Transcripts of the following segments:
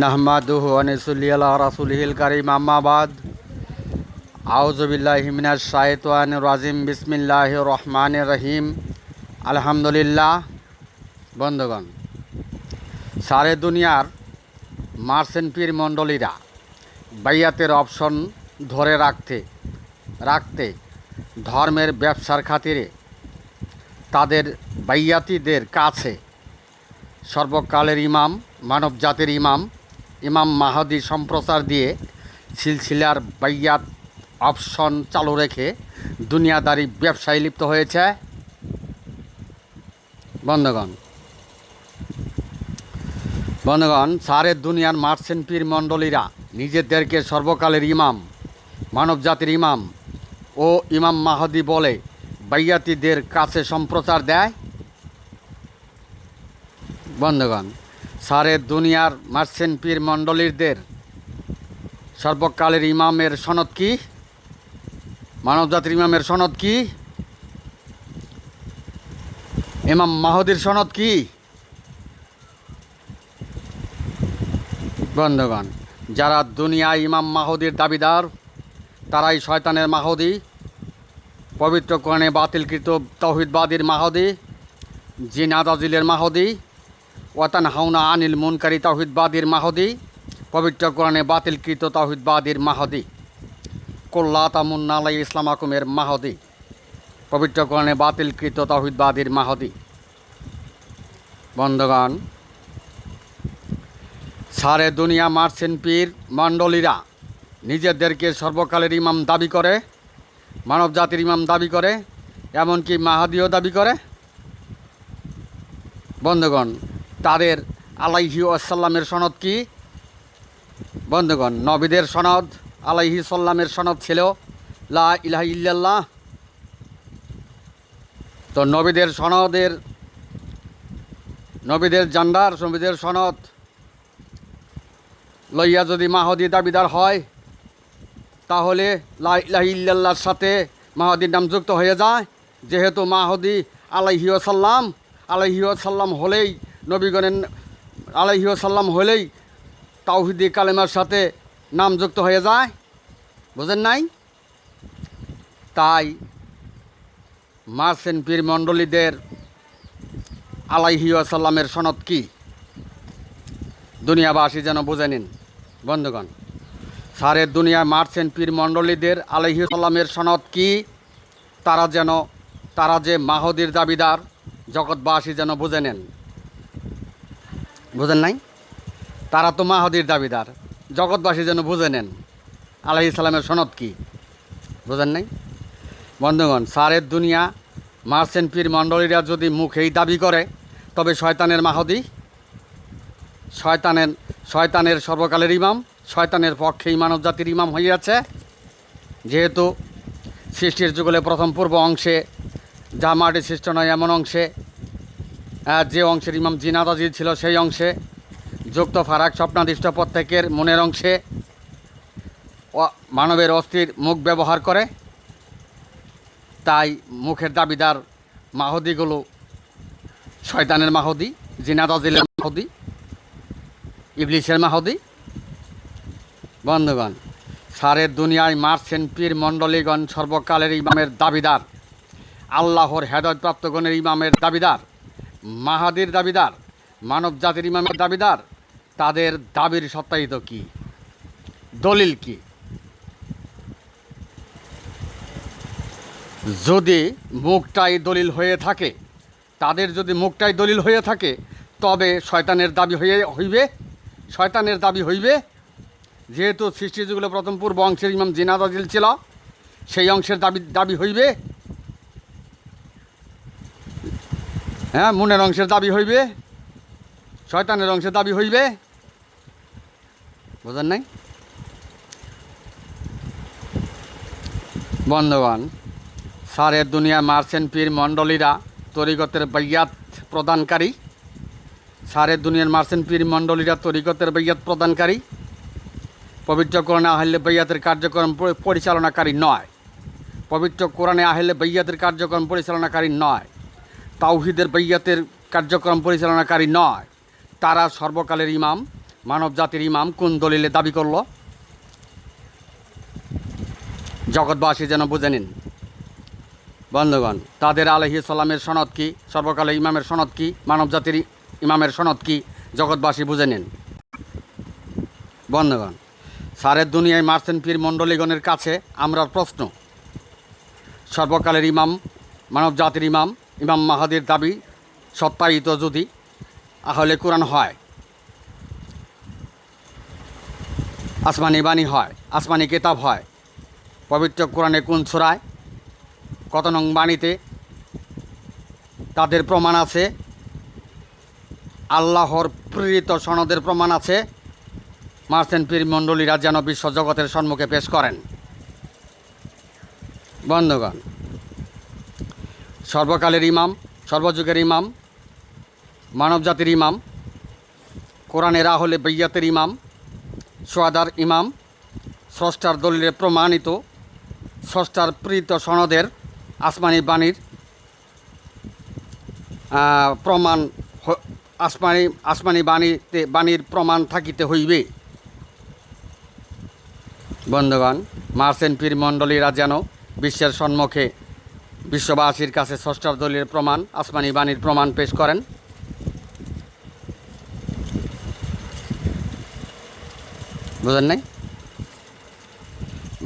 নাহমাদুহু আনিসুল্লি আল্লাহ রাসুলহিল কারিম। আম্মাবাদ আউজবিল্লাহ হিমিনাজ শাহিতান রাজিম। বিসমিল্লাহ রহমান রহিম। আলহামদুলিল্লাহ। বন্ধুগণ, সারে দুনিয়ার মার্সেন পীর মণ্ডলীরা বাইয়াতের অপশন ধরে রাখতে রাখতে ধর্মের ব্যবসার খাতিরে তাদের বাইয়াতিদের কাছে সর্বকালের ইমাম মানব জাতির ইমাম ইমাম মাহাদি সম্প্রচার দিয়ে সিলসিলার বাইয়াত অপশন চালু রেখে দুনিয়াদারি ব্যবসায় লিপ্ত হয়েছে। বন্ধগণ বন্ধগণ সারের দুনিয়ার মার্সেন পীর মণ্ডলীরা, নিজেদেরকে সর্বকালের ইমাম, মানব জাতির ইমাম ও ইমাম মাহাদি বলে বাইয়াতিদের কাছে সম্প্রচার দেয়। বন্ধগণ সারে দুনিয়ার মার্সেন পীর মণ্ডলীরদের সর্বকালের ইমামের সনদ কি? মানবজাতির ইমামের সনদ কি? ইমাম মাহদির সনদ কি? বন্ধগণ, যারা দুনিয়ায় ইমাম মাহদির দাবিদার, তারাই শয়তানের মাহদি, পবিত্র কোরআনে বাতিলকৃত তৌহিদবাদীর মাহদি জিনাদ আজিলের মাহদি ওয়াতান হাউনা আনিল মুনকারি তাহিদবাদীর মাহদি, পবিত্র কোরআনে বাতিলকৃত তাহিদবাদীর মাহদি। কোল্লা তামুন্না আলাই ইসলাম আকুমের মাহদি, পবিত্র কোরআনে বাতিলকৃত তাহিদবাদীর মাহদি। বন্ধগণ, সারে দুনিয়া মার্সেন পীর মণ্ডলীরা নিজেদেরকে সর্বকালের ইমাম দাবি করে মানব জাতির ইমাম দাবি করে, এমনকি মাহাদিও দাবি করে। বন্ধুগণ তাদের আলাইহি আসাল্লামের সনদ কি? বন্ধুগণ, নবীদের সনদ, আলাইহি সাল্লামের সনদ ছিল লা ইলাহা ইল্লাল্লাহ। তো নবীদের সনদের, নবীদের জান্ডার নবীদের সনদ লইয়া যদি মাহদি দাবিদার হয়, তাহলে লা ইলাহা ইল্লাল্লাহর সাথে মাহদির নাম যুক্ত হয়ে যায়। যেহেতু মাহদি আলাইহি সাল্লাম আলাইহি সাল্লাম হলেই নবীগণের আলাইহি সাল্লাম হলেই তাওহিদি কালেমার সাথে নাম যুক্ত হয়ে যায়। বুঝেন নাই? তাই মার্সেন পীর মণ্ডলীদের আলাইহি সাল্লামের সনদ কি? দুনিয়াবাসী যেন বুঝে নিন। বন্ধুগণ, সারের দুনিয়ায় মার্সেন পীর মণ্ডলীদের আলাইহি সাল্লামের সনদ কি? তারা যেন, তারা যে মাহদির দাবিদার, জগৎবাসী যেন বুঝে নেন। বুঝেন নাই? তারা তো মাহদির দাবিদার জগৎবাসী যেন বুঝে নেন। আলাহি ইসলামের সনদ কি? বুঝেন নাই? বন্ধুগণ, সারের দুনিয়া মার্সেন পীর মণ্ডলীরা যদি মুখেই দাবি করে, তবে শয়তানের মাহদি, শয়তানের শয়তানের সর্বকালের ইমাম, শয়তানের পক্ষেই মানব জাতির ইমাম হইয়াছে। যেহেতু সৃষ্টির যুগলে প্রথম পূর্ব অংশে, যা মাটি সৃষ্ট নয়, এমন অংশে যে অংশের ইমাম জিনাদ আজিজ ছিল সেই অংশে যুক্ত ফারাক স্বপ্নাদিষ্ট প্রত্যেকের মনের অংশে মানবের অস্থির মুখ ব্যবহার করে। তাই মুখের দাবিদার মাহদিগুলো শয়তানের মাহদি, জিনাদ আজিলের মাহদি ইবলিশের মাহদি। বন্ধুগণ, সারের দুনিয়ায় মার্সেন পীর মণ্ডলীগণ সর্বকালের ইমামের দাবিদার, আল্লাহর হেদায়তপ্রাপ্তগণের ইমামের দাবিদার। মাহাদির দাবিদার, মানব জাতির ইমামের দাবিদার, তাদের দাবির সত্যায়িত কি? দলিল কি? যদি মুখটাই দলিল হয়ে থাকে, তাদের যদি মুখটাই দলিল হয়ে থাকে, তবে শয়তানের দাবি হয়ে হইবে, শয়তানের দাবি হইবে। যেহেতু সৃষ্টি প্রথম পূর্ব অংশের ইমাম জিনাদ আজিল ছিল, সেই অংশের দাবি দাবি হইবে। হ্যাঁ মনের অংশের দাবি হইবে। শয়তানের অংশের দাবি হইবে। বোঝেন নাই? বন্ধবান সারের দুনিয়া মার্সেন পীর মণ্ডলীরা তরিগতের বৈয়াত প্রদানকারী। সারের দুনিয়ার মার্সেন পীর মণ্ডলীরা তরিগতের বৈয়াত প্রদানকারী। পবিত্র কোরআনে আহলে বৈয়াতের কার্যক্রম পরিচালনাকারী নয়। পবিত্র কোরআনে আহলে বৈয়াতের কার্যক্রম পরিচালনাকারী নয়। তাওহিদের বৈয়াতের কার্যক্রম পরিচালনাকারী নয়। তারা সর্বকালের ইমাম মানব জাতির ইমাম কোন দলিলে দাবি করল? জগৎবাসী যেন বুঝে নিন। বন্ধুগণ, তাদের আলহি সাল্লামের সনদ কি? সর্বকালে ইমামের সনদ কি? মানব জাতির ইমামের সনদ কি? জগৎবাসী বুঝে নিন। বন্ধুগণ, সারের দুনিয়ায় মার্সেন পীর মণ্ডলীগণের কাছে আমরা প্রশ্ন। সর্বকালের ইমাম মানব জাতির ইমাম ইমাম মাহাদির দাবি সত্যায়িত যদি, তাহলে কোরআন হয়। আসমানি বাণী হয়, আসমানি কেতাব হয়। পবিত্র কোরআনে কোন ছোড়ায় কত নং বাণীতে? তাদের প্রমাণ আছে। আল্লাহর প্রেরিত সনদের প্রমাণ আছে। মার্সেন পীর মণ্ডলীরা যেন বিশ্বজগতের সম্মুখে পেশ করেন। বন্ধুগণ সর্বকালের ইমাম, সর্বযুগের ইমাম, মানবজাতির ইমাম, কোরআনের আহলে বৈয়াতের ইমাম, সোয়াদার ইমাম, স্রষ্টার দলিলে প্রমাণিত, স্রষ্টার প্রীত সনদের আসমানি বাণীর প্রমাণ আসমানি আসমানি বাণীতে, বাণীর প্রমাণ থাকিতে হইবে। বন্ধুগণ, মার্সেন পীর মণ্ডলীরা যেন বিশ্বের সম্মুখে বিশ্ববাসীর কাছে স্রষ্টার দলিলের প্রমাণ, আসমানি বাণীর প্রমাণ পেশ করেন। বুঝেন নাই?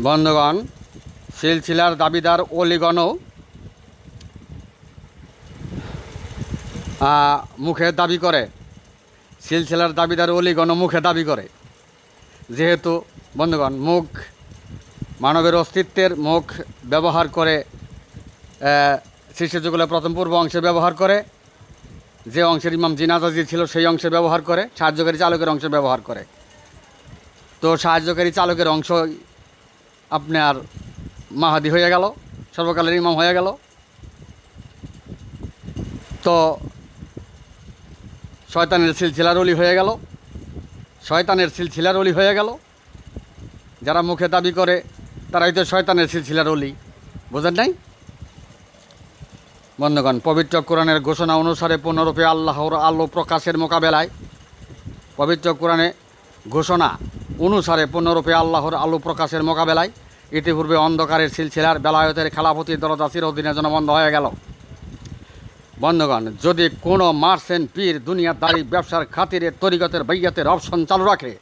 বন্ধুগণ, সিলসিলার দাবিদার অলিগণও মুখে দাবি করে। সিলসিলার দাবিদার অলিগণ মুখে দাবি করে। যেহেতু, বন্ধুগণ, মুখ, মানবের অস্তিত্বের মুখ ব্যবহার করে সৃষ্টিযুগলে প্রথম পূর্ব অংশে ব্যবহার করে। যে অংশের ইমাম জিনাজাজি ছিল, সেই অংশে ব্যবহার করে, সাহায্যকারী চালকের অংশে ব্যবহার করে। তো সাহায্যকারী চালকের অংশ আপনার মাহাদি হয়ে গেল, সর্বকালের ইমাম হয়ে গেল। তো শয়তানের সিলসিলার অলি হয়ে গেল। শয়তানের সিলসিলার অলি হয়ে গেল। যারা মুখে দাবি করে, তারাই তো শয়তানের সিলসিলার অলি। বোঝেন নাই? বন্ধুগণ, পবিত্র কোরআনের ঘোষণা অনুসারে পূর্ণরূপে আল্লাহর আলো প্রকাশের মোকাবেলায় পবিত্র কোরআনে ঘোষণা অনুসারে পূর্ণরূপে আল্লাহর আলো প্রকাশের মোকাবেলায় ইতিপূর্বে অন্ধকারের সিলসিলার বেলায়তের খেলাপতির দরজা চিরদিনের জন্য বন্ধ হয়ে গেল। বন্ধুগণ, যদি কোনো মার্সেন পীর দুনিয়াদারি ব্যবসার খাতিরে তরিগতের বৈয়াতের অপশন চালু রাখে,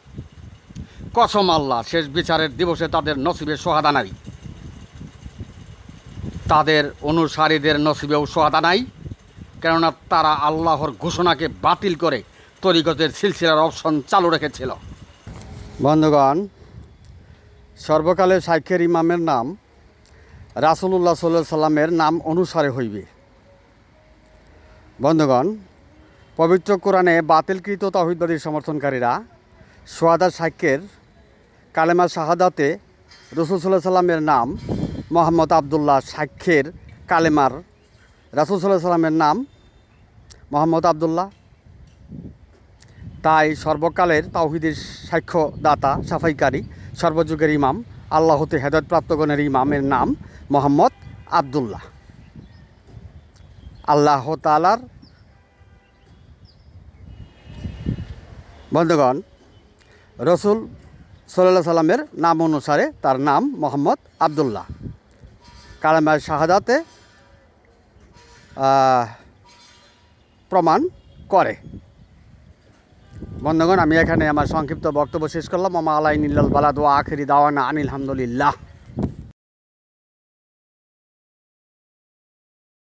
কসম আল্লাহ, শেষ বিচারের দিবসে তাদের নসিবে সোহাদা তাদের অনুসারীদের নসিবেও সোহাদা নাই, কেননা তারা আল্লাহর ঘোষণাকে বাতিল করে তরিগতের সিলসিলার অপশন চালু রেখেছিল। বন্ধুগণ, সর্বকালের সাইখের ইমামের নাম রাসুলুল্লাহ সাল্লাহ সাল্লামের নাম অনুসারে হইবে। বন্ধুগণ, পবিত্র কোরআনে বাতিলকৃত তহিদবাদীর সমর্থনকারীরা সোয়াদা সাক্ষ্যের কালেমা শাহাদাতে রসুল সাল্লাহ সাল্লামের নাম মোহাম্মদ আবদুল্লাহ সাক্ষের কালেমার রাসুল সাল্লাহ সাল্লামের নাম মোহাম্মদ আবদুল্লাহ। তাই সর্বকালের তাওহিদের সাক্ষ্যদাতা, সাফাইকারী, সর্বযুগের ইমাম, আল্লাহতে হেদায়ত প্রাপ্তগণের ইমামের নাম মোহাম্মদ আবদুল্লাহ। আল্লাহ তালার বন্ধুগণ, রসুল সাল্লাহ সাল্লামের নাম অনুসারে তার নাম মোহাম্মদ আবদুল্লাহ। কালামায় শাহাদাতে প্রমাণ করে। বন্ধুগণ, আমি এখানে আমার সংক্ষিপ্ত বক্তব্য শেষ করলাম। আমা আলাই নিল্লাল বালাদ ও আখেরি দাওয়ানা আনিল হামদুলিল্লাহ।